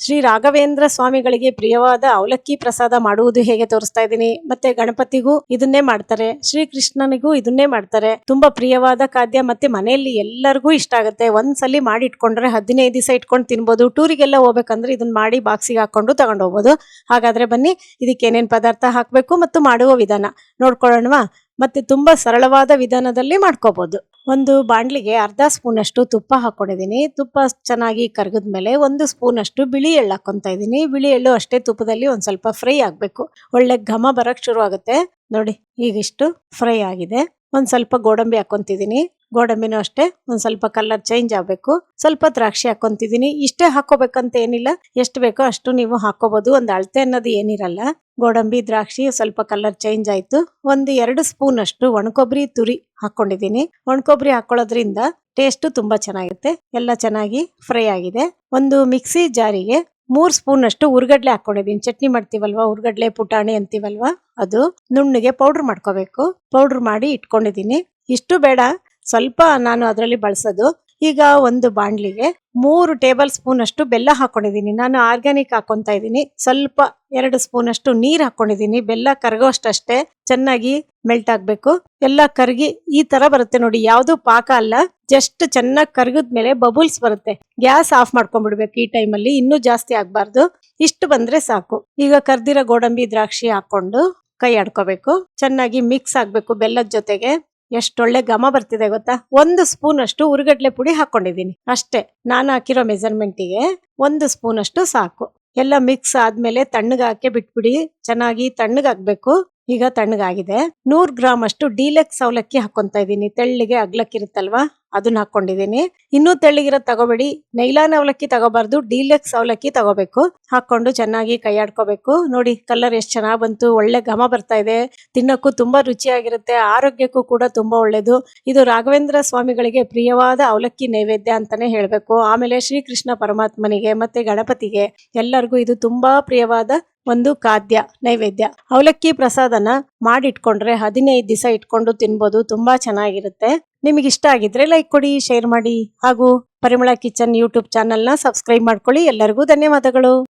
ಶ್ರೀ ರಾಘವೇಂದ್ರ ಸ್ವಾಮಿಗಳಿಗೆ ಪ್ರಿಯವಾದ ಅವಲಕ್ಕಿ ಪ್ರಸಾದ ಮಾಡುವುದು ಹೇಗೆ ತೋರಿಸ್ತಾ ಇದ್ದೀನಿ. ಮತ್ತೆ ಗಣಪತಿಗೂ ಇದನ್ನೇ ಮಾಡ್ತಾರೆ. ಶ್ರೀ ಕೃಷ್ಣನಿಗೂ ಇದನ್ನೇ ಮಾಡ್ತಾರೆ. ತುಂಬಾ ಪ್ರಿಯವಾದ ಖಾದ್ಯ ಮತ್ತೆ ಮನೆಯಲ್ಲಿ ಎಲ್ಲರಿಗೂ ಇಷ್ಟ ಆಗುತ್ತೆ. ಒಂದ್ಸಲಿ ಮಾಡಿ ಇಟ್ಕೊಂಡ್ರೆ ಹದಿನೈದು ದಿವಸ ಇಟ್ಕೊಂಡು ತಿನ್ಬೋದು. ಟೂರಿಗೆಲ್ಲ ಹೋಗ್ಬೇಕಂದ್ರೆ ಇದನ್ನ ಮಾಡಿ ಬಾಕ್ಸಿಗೆ ಹಾಕೊಂಡು ತಗೊಂಡು ಹೋಗ್ಬೋದು ಹಾಗಾದ್ರೆ ಬನ್ನಿ, ಇದಕ್ಕೆ ಏನೇನು ಪದಾರ್ಥ ಹಾಕಬೇಕು ಮತ್ತು ಮಾಡುವ ವಿಧಾನ ನೋಡ್ಕೊಳ್ಳೋಣವಾ? ಮತ್ತೆ ತುಂಬಾ ಸರಳವಾದ ವಿಧಾನದಲ್ಲಿ ಮಾಡ್ಕೋಬಹುದು ಒಂದು ಬಾಂಡ್ಲಿಗೆ ಅರ್ಧ ಸ್ಪೂನ್ ಅಷ್ಟು ತುಪ್ಪ ಹಾಕ್ಕೊಂಡಿದ್ದೀನಿ. ತುಪ್ಪ ಚೆನ್ನಾಗಿ ಕರಗಿದ್ಮೇಲೆ ಒಂದು ಸ್ಪೂನ್ ಅಷ್ಟು ಬಿಳಿ ಎಳ್ಳು ಹಾಕೊಂತ ಇದ್ದೀನಿ. ಬಿಳಿ ಎಳ್ಳು ಅಷ್ಟೇ ತುಪ್ಪದಲ್ಲಿ ಒಂದು ಸ್ವಲ್ಪ ಫ್ರೈ ಆಗಬೇಕು. ಒಳ್ಳೆ ಘಮ ಬರಕ್ ಶುರು ಆಗುತ್ತೆ. ನೋಡಿ, ಈಗಿಷ್ಟು ಫ್ರೈ ಆಗಿದೆ. ಒಂದು ಸ್ವಲ್ಪ ಗೋಡಂಬಿ ಹಾಕೊಂತಿದ್ದೀನಿ ಗೋಡಂಬಿನೂ ಅಷ್ಟೇ. ಒಂದ್ ಸ್ವಲ್ಪ ಕಲರ್ ಚೇಂಜ್ ಆಗ್ಬೇಕು. ಸ್ವಲ್ಪ ದ್ರಾಕ್ಷಿ ಹಾಕೊಂತಿದ್ದೀನಿ. ಇಷ್ಟೇ ಹಾಕೋಬೇಕಂತ ಏನಿಲ್ಲ. ಎಷ್ಟು ಬೇಕೋ ಅಷ್ಟು ನೀವು ಹಾಕೋಬಹುದು ಒಂದ್ ಅಳತೆ ಅನ್ನೋದು ಏನಿರಲ್ಲ. ಗೋಡಂಬಿ, ದ್ರಾಕ್ಷಿ ಸ್ವಲ್ಪ ಕಲರ್ ಚೇಂಜ್ ಆಯ್ತು. ಒಂದು ಎರಡು ಸ್ಪೂನ್ ಅಷ್ಟು ಒಣಕೊಬ್ಬರಿ ತುರಿ ಹಾಕೊಂಡಿದ್ದೀನಿ. ಒಣಕೊಬ್ಬರಿ ಹಾಕೊಳ್ಳೋದ್ರಿಂದ ಟೇಸ್ಟ್ ತುಂಬಾ ಚೆನ್ನಾಗಿರುತ್ತೆ. ಎಲ್ಲ ಚೆನ್ನಾಗಿ ಫ್ರೈ ಆಗಿದೆ. ಒಂದು ಮಿಕ್ಸಿ ಜಾರಿಗೆ ಮೂರ್ ಸ್ಪೂನ್ ಅಷ್ಟು ಉರ್ಗಡ್ಲೆ ಹಾಕೊಂಡಿದ್ದೀನಿ. ಚಟ್ನಿ ಮಾಡ್ತೀವಲ್ವಾ? ಉರ್ಗಡ್ಲೆ, ಪುಟಾಣಿ ಅಂತೀವಲ್ವಾ? ಅದು ನುಣ್ಣಗೆ ಪೌಡರ್ ಮಾಡ್ಕೋಬೇಕು. ಪೌಡರ್ ಮಾಡಿ ಇಟ್ಕೊಂಡಿದ್ದೀನಿ. ಇಷ್ಟು ಬೇಡ. ಸ್ವಲ್ಪ ನಾನು ಅದರಲ್ಲಿ ಬಳಸೋದು. ಈಗ ಒಂದು ಬಾಣ್ಲಿಗೆ ಮೂರು ಟೇಬಲ್ ಸ್ಪೂನ್ ಅಷ್ಟು ಬೆಲ್ಲ ಹಾಕೊಂಡಿದ್ದೀನಿ. ನಾನು ಆರ್ಗ್ಯಾನಿಕ್ ಹಾಕೊಂತ ಇದ್ದೀನಿ. ಸ್ವಲ್ಪ ಎರಡು ಸ್ಪೂನ್ ಅಷ್ಟು ನೀರು ಹಾಕೊಂಡಿದ್ದೀನಿ. ಬೆಲ್ಲ ಕರಗೋಷ್ಟಷ್ಟೇ ಚೆನ್ನಾಗಿ ಮೆಲ್ಟ್ ಆಗ್ಬೇಕು. ಎಲ್ಲ ಕರಗಿ ಈ ತರ ಬರುತ್ತೆ ನೋಡಿ. ಯಾವ್ದು ಪಾಕ ಅಲ್ಲ. ಜಸ್ಟ್ ಚೆನ್ನಾಗಿ ಕರಗಿದ್ಮೇಲೆ ಬಬುಲ್ಸ್ ಬರುತ್ತೆ. ಗ್ಯಾಸ್ ಆಫ್ ಮಾಡ್ಕೊಂಡ್ಬಿಡ್ಬೇಕು ಈ ಟೈಮಲ್ಲಿ. ಇನ್ನೂ ಜಾಸ್ತಿ ಆಗ್ಬಾರ್ದು. ಇಷ್ಟು ಬಂದ್ರೆ ಸಾಕು. ಈಗ ಕರ್ದಿರೋ ಗೋಡಂಬಿ ದ್ರಾಕ್ಷಿ ಹಾಕೊಂಡು ಕೈ ಆಡ್ಕೋಬೇಕು. ಚೆನ್ನಾಗಿ ಮಿಕ್ಸ್ ಆಗ್ಬೇಕು ಬೆಲ್ಲದ ಜೊತೆಗೆ. ಎಷ್ಟೊಳ್ಳೆ ಘಮ ಬರ್ತಿದೆ ಗೊತ್ತಾ? ಒಂದು ಸ್ಪೂನ್ ಅಷ್ಟು ಉರುಗಡ್ಲೆ ಪುಡಿ ಹಾಕೊಂಡಿದ್ದೀನಿ. ಅಷ್ಟೇ, ನಾನು ಹಾಕಿರೋ ಮೆಜರ್ಮೆಂಟಿಗೆ ಒಂದು ಸ್ಪೂನ್ ಅಷ್ಟು ಸಾಕು. ಎಲ್ಲ ಮಿಕ್ಸ್ ಆದ್ಮೇಲೆ ತಣ್ಣಗಾಕೆ ಬಿಟ್ಬಿಡಿ. ಚೆನ್ನಾಗಿ ತಣ್ಣಗಾಗ್ಬೇಕು. ಈಗ ತಣ್ಣಗಾಗಿದೆ. ನೂರ್ ಗ್ರಾಮ್ ಅಷ್ಟು ಡೀಲೆಕ್ಸ್ ಅವಲಕ್ಕಿ ಹಾಕೊಂತ ಇದೀನಿ ತೆಳ್ಳಿಗೆ ಅಗ್ಲಕ್ಕಿರುತ್ತಲ್ವಾ? ಅದನ್ನ ಹಾಕೊಂಡಿದೀನಿ ಇನ್ನೂ ತೆಳ್ಳಿಗಿರೋ ತಗೋಬೇಡಿ. ನೈಲಾನ್ ಅವಲಕ್ಕಿ ತಗೋಬಾರ್ದು. ಡೀಲೆಕ್ಸ್ ಅವಲಕ್ಕಿ ತಗೋಬೇಕು. ಹಾಕೊಂಡು ಚೆನ್ನಾಗಿ ಕೈ ಆಡ್ಕೋಬೇಕು ನೋಡಿ, ಕಲರ್ ಎಷ್ಟು ಚೆನ್ನಾಗ್ ಬಂತು. ಒಳ್ಳೆ ಘಮ ಬರ್ತಾ ಇದೆ. ತಿನ್ನಕ್ಕೂ ತುಂಬಾ ರುಚಿಯಾಗಿರುತ್ತೆ. ಆರೋಗ್ಯಕ್ಕೂ ಕೂಡ ತುಂಬಾ ಒಳ್ಳೇದು. ಇದು ರಾಘವೇಂದ್ರ ಸ್ವಾಮಿಗಳಿಗೆ ಪ್ರಿಯವಾದ ಅವಲಕ್ಕಿ ನೈವೇದ್ಯ ಅಂತಾನೆ ಹೇಳ್ಬೇಕು. ಆಮೇಲೆ ಶ್ರೀಕೃಷ್ಣ ಪರಮಾತ್ಮನಿಗೆ ಮತ್ತೆ ಗಣಪತಿಗೆ ಎಲ್ಲರಿಗೂ ಇದು ತುಂಬಾ ಪ್ರಿಯವಾದ ಒಂದು ಖಾದ್ಯ, ನೈವೇದ್ಯ. ಅವಲಕ್ಕಿ ಪ್ರಸಾದನ ಮಾಡಿಟ್ಕೊಂಡ್ರೆ ಹದಿನೈದು ದಿವಸ ಇಟ್ಕೊಂಡು ತಿನ್ಬೋದು, ತುಂಬಾ ಚೆನ್ನಾಗಿರುತ್ತೆ. ನಿಮಗೆ ಇಷ್ಟ ಆಗಿದ್ರೆ ಲೈಕ್ ಕೊಡಿ ಶೇರ್ ಮಾಡಿ ಹಾಗೂ ಪರಿಮಳ ಕಿಚನ್ ಯೂಟ್ಯೂಬ್ ಚಾನೆಲ್ನ ಸಬ್ಸ್ಕ್ರೈಬ್ ಮಾಡ್ಕೊಳ್ಳಿ. ಎಲ್ಲರಿಗೂ ಧನ್ಯವಾದಗಳು.